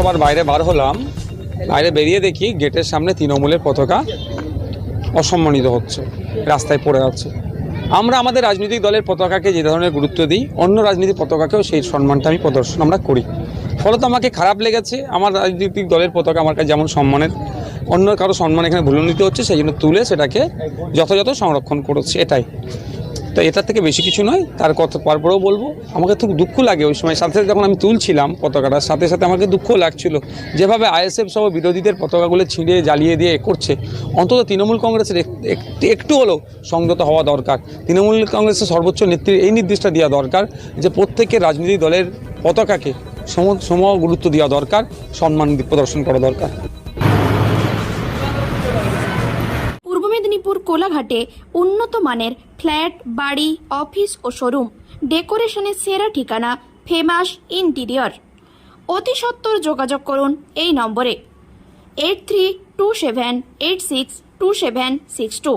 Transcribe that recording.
পৌরসভার বাইরে বার হলাম। বাইরে বেরিয়ে দেখি গেটের সামনে তৃণমূলের পতাকা অসম্মানিত হচ্ছে, রাস্তায় পড়ে আছে। আমরা আমাদের রাজনৈতিক দলের পতাকাকে যে ধরনের গুরুত্ব দিই, অন্য রাজনৈতিক পতাকাকেও সেই সম্মানটা আমি প্রদর্শন আমরা করি। ফলত আমাকে খারাপ লেগেছে, আমার রাজনৈতিক দলের পতাকা আমার কাছে যেমন সম্মানের, অন্য কারও সম্মান এখানে ভুলনীত হচ্ছে, সেই জন্য তুলে সেটাকে যথাযথ সংরক্ষণ করেছে, এটাই। তো এটার থেকে বেশি কিছু নয়, তার কথা পরপরেও বলব, আমাকে খুব দুঃখ লাগে ওই সময়। সাথে সাথে যখন আমি তুলছিলাম পতাকাটার সাথে সাথে আমাকে দুঃখ লাগছিল। যেভাবে আইএসএফ সহ বিরোধীদের পতাকাগুলো ছিঁড়ে জ্বালিয়ে দিয়ে করছে, অন্তত তৃণমূল কংগ্রেসের এক- এক- একটু হলেও সংযত হওয়া দরকার। তৃণমূল কংগ্রেসের সর্বোচ্চ নেত্রীর এই নির্দেশটা দেওয়া দরকার যে প্রত্যেকের রাজনৈতিক দলের পতাকাকে সম সম গুরুত্ব দেওয়া দরকার, সম্মান প্রদর্শন করা দরকার। মেদিনীপুর কোলাঘাটে উন্নত মানের ফ্ল্যাট, বাড়ি, অফিস ও শোরুম। ডেকোরেশনের সেরা ঠিকানা ফেমাস ইন্টিরিয়র। অতি সত্বর যোগাযোগ করুন এই নম্বরে। Eight three two seven eight six two seven six two.